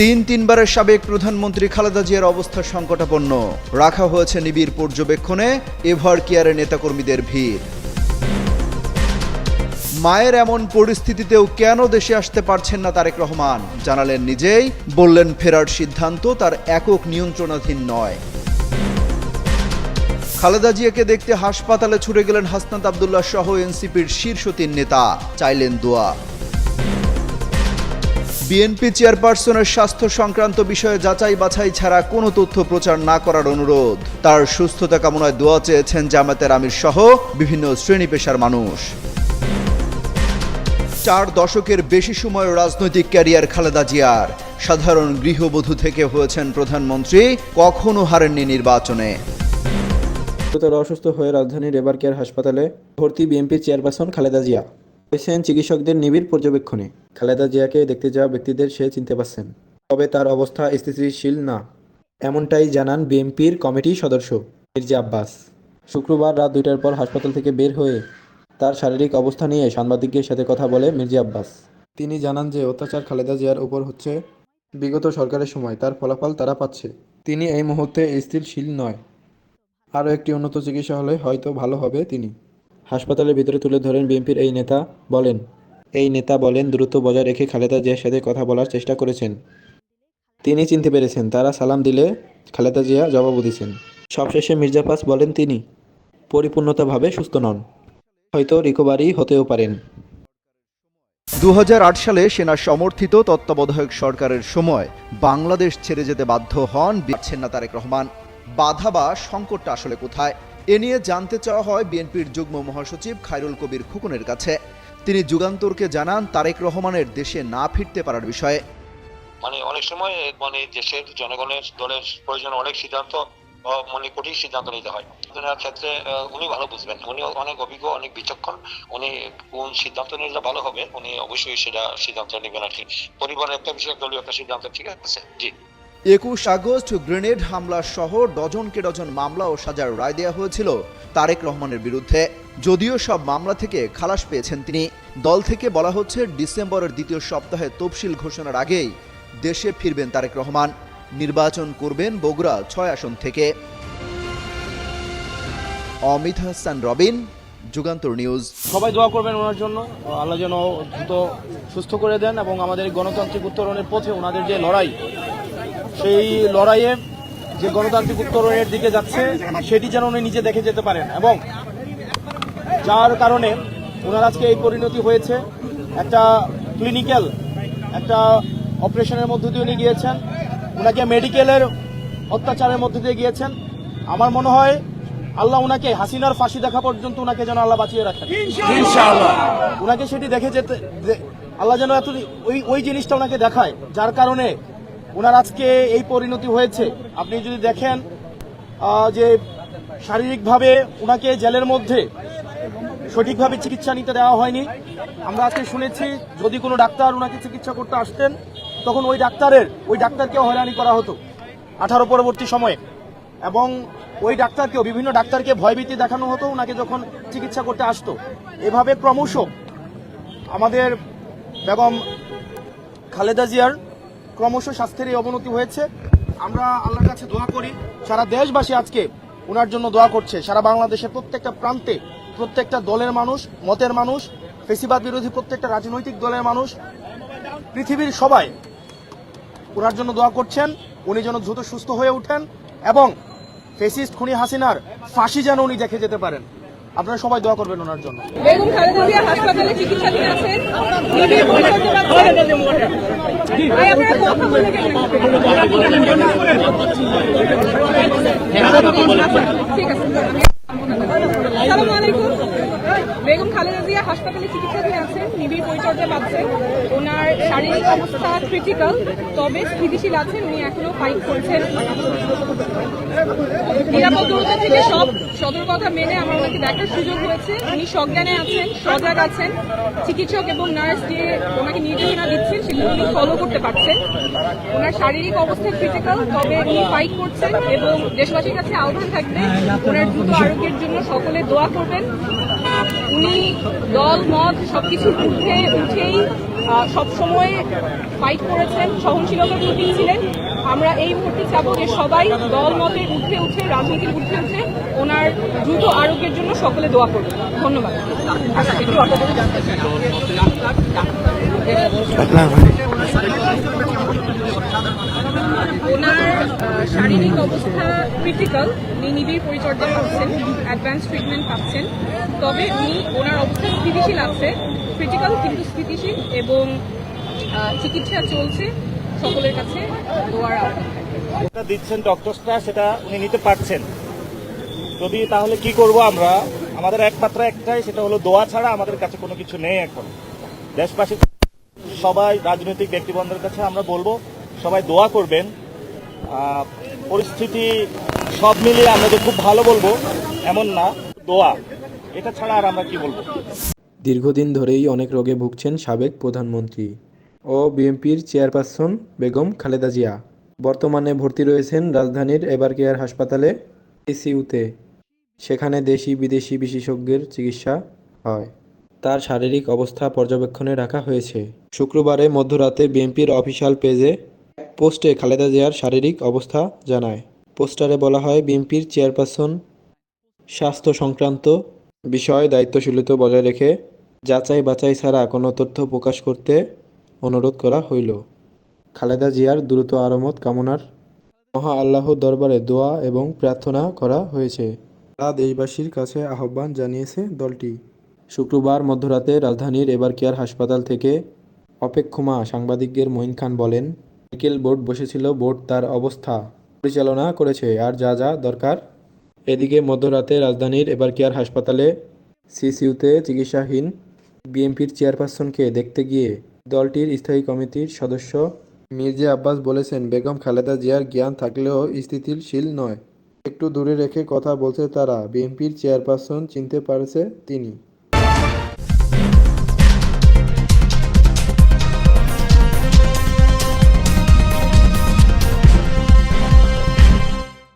তিন তিনবারের সাবেক প্রধানমন্ত্রী খালেদা জিয়ার অবস্থা সংকটাপন্ন। রাখা হয়েছে নিবিড় পর্যবেক্ষণে, এভার কেয়ারের নেতাকর্মীদের ভিড়। মায়ের এমন পরিস্থিতিতেও কেন দেশে আসতে পারছেন না তারেক রহমান? জানালেন নিজেই, বললেন ফেরার সিদ্ধান্ত তার একক নিয়ন্ত্রণাধীন নয়। খালেদা জিয়াকে দেখতে হাসপাতালে ছুটে গেলেন হাসনাত আবদুল্লাহ সহ এনসিপির শীর্ষ তিন নেতা। চাইলেন দোয়া। বিএনপি চেয়ারপারসনের স্বাস্থ্য সংক্রান্ত বিষয়ে যাচাই বাছাই ছাড়া কোনো তথ্য প্রচার না করার অনুরোধ। তার সুস্থতা কামনায় দোয়া চেয়েছেন জামাতের আমির সহ বিভিন্ন শ্রেণি পেশার মানুষ। চার দশকের বেশি সময় রাজনৈতিক ক্যারিয়ার খালেদা জিয়ার। সাধারণ গৃহবধূ থেকে হয়েছেন প্রধানমন্ত্রী, কখনো হারেননি নির্বাচনে। অসুস্থ হয়ে রাজধানীর এবার কেয়ার হাসপাতালে ভর্তি বিএনপির চেয়ারপারসন খালেদা জিয়া। রয়েছেন চিকিৎসকদের নিবিড় পর্যবেক্ষণে। খালেদা জিয়াকে দেখতে যাওয়া ব্যক্তিদের সে চিনতে পারছেন। তবে তার অবস্থা স্থিতিশীল না। এমনটাই জানান বিএনপির কমিটি সদস্য মির্জা আব্বাস। শুক্রবার রাত দুইটার পর হাসপাতাল থেকে বের হয়ে তার শারীরিক অবস্থা নিয়ে সাংবাদিকদের সাথে কথা বলে মির্জা আব্বাস। তিনি জানান যে অত্যাচার খালেদা জিয়ার উপর হচ্ছে। বিগত সরকারের সময় তার ফলাফল তারা পাচ্ছে। তিনি এই মুহূর্তে স্থিতিশীল নয়। আরও একটি উন্নত চিকিৎসা হলে হয়তো ভালো হবে তিনি। হাসপাতালের ভিতরে তুলে ধরেন বিএনপির এই নেতা, বলেন। এই নেতা বলেন, দ্রুত বজায় রেখে খালেদা জিয়ার সাথে কথা বলার চেষ্টা করেছেন। তিনি চিনতে পেরেছেন, তারা সালাম দিলে খালেদা জিয়া জবাবও দিয়েছেন সবশেষে মির্জাপাস বলেন তিনি, পরিপূর্ণতাভাবে সুস্থ নন। হয়তো রিকভারি হতেও পারেন। দু হাজার আট সালে সেনা সমর্থিত তত্ত্বাবধায়ক সরকারের সময় বাংলাদেশ ছেড়ে যেতে বাধ্য হন বিচ্ছেন না তারেক রহমান। বাধা বা সংকটটা আসলে কোথায়? এ নিয়ে জানতে চাওয়া হয় বিএনপির যুগ্ম মহাসচিব খায়রুল কবির খোকনের কাছে। তিনি যুগান্তরকে জানান, তারেক রহমানের দেশে না ফিরতে পারার বিষয়ে। মানে অনেক সময় মানে দেশের জনগণের দলের প্রয়োজন অনেক সিদ্ধান্ত মানে কঠিন সিদ্ধান্ত নিতে হয়। ওনার ক্ষেত্রে উনি ভালো বুঝবেন। উনি অনেক অভিজ্ঞ, অনেক বিচক্ষণ। উনি কোন সিদ্ধান্ত নিলে ভালো হবে, উনি অবশ্যই সেটা সিদ্ধান্ত নেবেন আর কি। পরিবারের একটা বিষয় দলীয় একটা সিদ্ধান্ত, ঠিক আছে? জি। একুশ আগস্ট গ্রেনেড হামলা সহ ডজনকে ডজন মামলা ও সাজার রায় দেওয়া হয়েছিল তারেক রহমানের বিরুদ্ধে। যদিও সব মামলা থেকে খালাস পেয়েছেন তিনি। দল থেকে বলা হচ্ছে ডিসেম্বরের দ্বিতীয় সপ্তাহে তফসিল ঘোষণার আগেই দেশে ফিরবেন তারেক রহমান। নির্বাচন করবেন বগুড়া ছয় আসন থেকে। অমিত হাসান, রবিন, যুগান্তর নিউজ। সবাই দোয়া করবেন ওনার জন্য। আল্লাহ যেন দ্রুত সুস্থ করে দেন এবং আমাদের গণতান্ত্রিক উত্তরণের পথে ওনাদের যে লড়াই সেই লড়াইয়ে যে গণতান্ত্রিক উত্তরণের দিকে যাচ্ছে সেটি যেন উনি নিজে দেখে যেতে পারেন। এবং যার কারণে ওনার আজকে এই পরিণতি হয়েছে একটা ক্লিনিক্যাল একটা অপারেশনের মধ্য দিয়ে উনি গিয়েছেন। ওনাকে মেডিকেলের অত্যাচারের মধ্যে দিয়ে গিয়েছেন। আমার মনে হয় আল্লাহ ওনাকে হাসিনার ফাঁসি দেখা পর্যন্ত ওনাকে যেন আল্লাহ বাঁচিয়ে রাখেন। ওনাকে সেটি দেখে যেতে আল্লাহ যেন এত ওই ওই জিনিসটা ওনাকে দেখায় যার কারণে ওনার আজকে এই পরিণতি হয়েছে। আপনি যদি দেখেন যে শারীরিকভাবে ওনাকে জেলের মধ্যে সঠিকভাবে চিকিৎসা নিতে দেওয়া হয়নি, আমরা আজকে শুনেছি, যদি কোনো ডাক্তার ওনাকে চিকিৎসা করতে আসতেন, তখন ওই ডাক্তারের, ওই ডাক্তারকেও হয়রানি করা হতো আঠারো পরবর্তী সময়ে। এবং ওই ডাক্তারকেও, বিভিন্ন ডাক্তারকে ভয়ভীতি দেখানো হতো, ওনাকে যখন চিকিৎসা করতে আসতো। এভাবে ক্রমশ আমাদের বেগম খালেদা জিয়ার ক্রমশ স্বাস্থ্যের এই অবনতি হয়েছে। আমরা আল্লাহর কাছে দোয়া করি, সারা দেশবাসী আজকে ওনার জন্য দোয়া করছে। সারা বাংলাদেশের প্রত্যেকটা প্রান্তে প্রত্যেকটা দলের মানুষ, মতের মানুষ, ফেসিবাদ বিরোধী প্রত্যেকটা রাজনৈতিক দলের মানুষ, পৃথিবীর সবাই ওনার জন্য দোয়া করছেন। উনি যেন দ্রুত সুস্থ হয়ে ওঠেন এবং ফেসিস্ট খুনি হাসিনার ফাঁসি যেন উনি দেখে যেতে পারেন। আপনারা সবাই দোয়া করবেন ওনার জন্য। বেগম খালেদা জিয়া হাসপাতালে চিকিৎসাধীন আছেন। বেগম খালেদা জিয়া হাসপাতালে চিকিৎসাধীন আছেন নিবিড় পরিচর্যা পাচ্ছেন। ওনার শারীরিক অবস্থা ক্রিটিক্যাল তবে স্থিতিশীল আছেন। উনি এখনও ফাইট করছেন। দূরত্ব থেকে সব সতর্কতা মেনে আমার ওনাকে দেখার সুযোগ হয়েছে। উনি সজ্ঞানে আছেন, সজাগ আছেন। চিকিৎসক এবং নার্স যে ওনাকে নির্দেশনা দিচ্ছেন, সেগুলো উনি ফলো করতে পারছেন। ওনার শারীরিক অবস্থা ক্রিটিক্যাল তবে উনি ফাইট করছেন এবং দেশবাসীর কাছে আহ্বান থাকবে, ওনার দ্রুত আরোগ্যের জন্য সকলে দোয়া করবেন। উনি দল, মত সবকিছু উঠে উঠেই সব সময় ফাইট করেছেন, সহনশীলতার প্রতীক ছিলেন। আমরা এই মুহূর্তে চাবো যে সবাই দল মতে উঠে উঠে, রাজনীতির উঠে উঠে ওনার দ্রুত আরোগ্যের জন্য সকলে দোয়া করবে ধন্যবাদ। একটু অটো করে জানতে চাই। ওনার আহ, শারীরিক অবস্থা ক্রিটিক্যাল উনি নিবিড় পরিচর্যা করছেন অ্যাডভান্স ট্রিটমেন্ট পাচ্ছেন। তবে উনি, ওনার অবস্থা স্থিতিশীল আছে ক্রিটিক্যাল কিন্তু স্থিতিশীল এবং চিকিৎসা চলছে সকলের কাছে দোয়ার যেটা দিচ্ছেন ডক্টরসটা সেটা উনি নিতে পারছেন। যদি তাহলে কি করব আমরা? আমাদের একমাত্র একটাই, সেটা হলো দোয়া ছাড়া আমাদের কাছে কোনো কিছু নেই এখন। দেশবাসী, সবাই রাজনৈতিক ব্যক্তিবন্ধের কাছে আমরা বলব, সবাই দোয়া করবেন। পরিস্থিতি সব মিলিয়ে আমরা যে খুব ভালো বলব, এমন না। দোয়া, এটা ছাড়া আর আমরা কি বলব? দীর্ঘদিন ধরেই অনেক রোগে ভুগছেন সাবেক প্রধানমন্ত্রী ও বিএনপির চেয়ারপারসন বেগম খালেদা জিয়া। বর্তমানে ভর্তি রয়েছেন রাজধানীর এবার কেয়ার হাসপাতালে এসিউতে সেখানে দেশি বিদেশি বিশেষজ্ঞের চিকিৎসা হয়। তার শারীরিক অবস্থা পর্যবেক্ষণে রাখা হয়েছে। শুক্রবারে মধ্যরাতে বিএনপির অফিসিয়াল পেজে পোস্টে খালেদা জিয়ার শারীরিক অবস্থা জানায়। পোস্টারে বলা হয়, বিএনপির চেয়ারপারসন স্বাস্থ্য সংক্রান্ত বিষয় দায়িত্বশীলতা বজায় রেখে যাচাই বাছাই ছাড়া কোনো তথ্য প্রকাশ করতে অনুরোধ করা হইল। খালেদা জিয়ার দ্রুত আরামত কামনার মহা আল্লাহর দরবারে দোয়া এবং প্রার্থনা করা হয়েছে। তা দেশবাসীর কাছে আহ্বান জানিয়েছে দলটি। শুক্রবার মধ্যরাতে রাজধানীর এবার কেয়ার হাসপাতাল থেকে অপেক্ষমা সাংবাদিকদের মঈন খান বলেন মেডিকেল বোর্ড বসেছিল বোর্ড তার অবস্থা পরিচালনা করেছে। আর যা যা দরকার? এদিকে মধ্যরাতে রাজধানীর এবার কেয়ার হাসপাতালে সিসিউতে চিকিৎসাহীন বিএনপির চেয়ারপারসনকে দেখতে গিয়ে দলটির স্থায়ী কমিটির সদস্য মির্জা আব্বাস বলেছেন, বেগম খালেদা জিয়ার জ্ঞান থাকলেও স্থিতিশীল নয়। একটু দূরে রেখে কথা বলছে তারা। বিএনপির চেয়ারপারসন চিনতে পারছে তিনি।